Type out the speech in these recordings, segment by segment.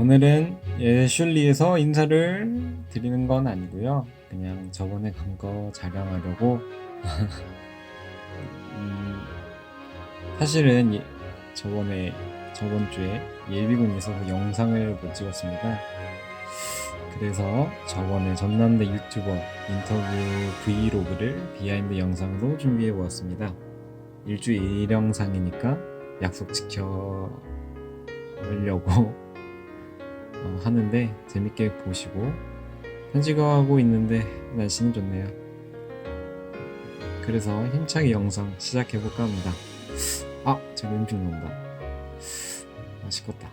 오늘은 예슐리에서 인사를 드리는 건 아니고요. 그냥 저번에 간 거 자랑하려고. 음, 사실은 예- 저번에 저번 주에 예비군이 있어서 영상을 못 찍었습니다. 그래서 저번에 전남대 유튜버 인터뷰 브이로그를 비하인드 영상으로 준비해 보았습니다. 일주 일 영상이니까 약속 지켜 보려고 어, 하는데 재밌게 보시고 편집하고 있는데 날씨는 좋네요. 그래서 힘차게 영상 시작해 볼까 합니다. 아, 저기 음식 나온다. 맛있겠다.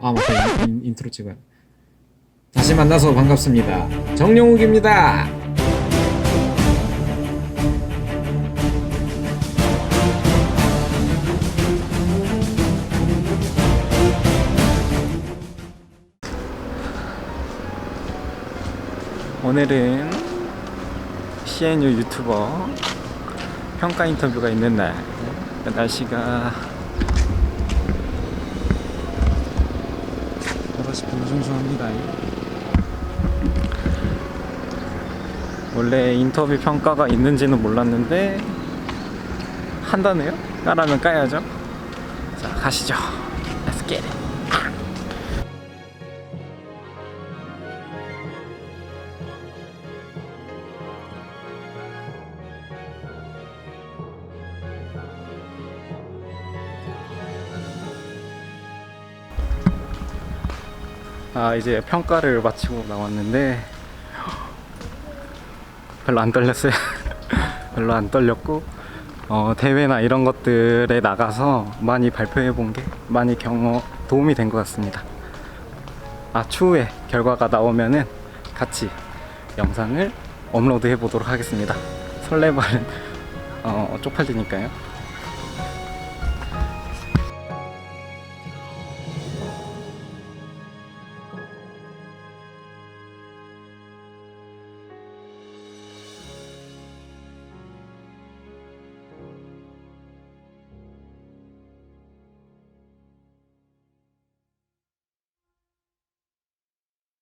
아, 맞다. 인, 인, 트로 찍어요. 다시 만나서 반갑습니다. 정영욱입니다. 오늘은 CNU 유튜버 평가 인터뷰가 있는 날. 날씨가 보다시피 우중충합니다. 원래 인터뷰 평가가 있는지는 몰랐는데 한다네요? 까라면 까야죠. 자 가시죠. Let's get it 아 이제 평가를 마치고 나왔는데 별로 안 떨렸어요. 별로 안 떨렸고 어, 대회나 이런 것들에 나가서 많이 발표해 본 게 많이 경험 도움이 된 것 같습니다. 아 추후에 결과가 나오면은 같이 영상을 업로드 해 보도록 하겠습니다. 설레발은 어, 쪽팔리니까요.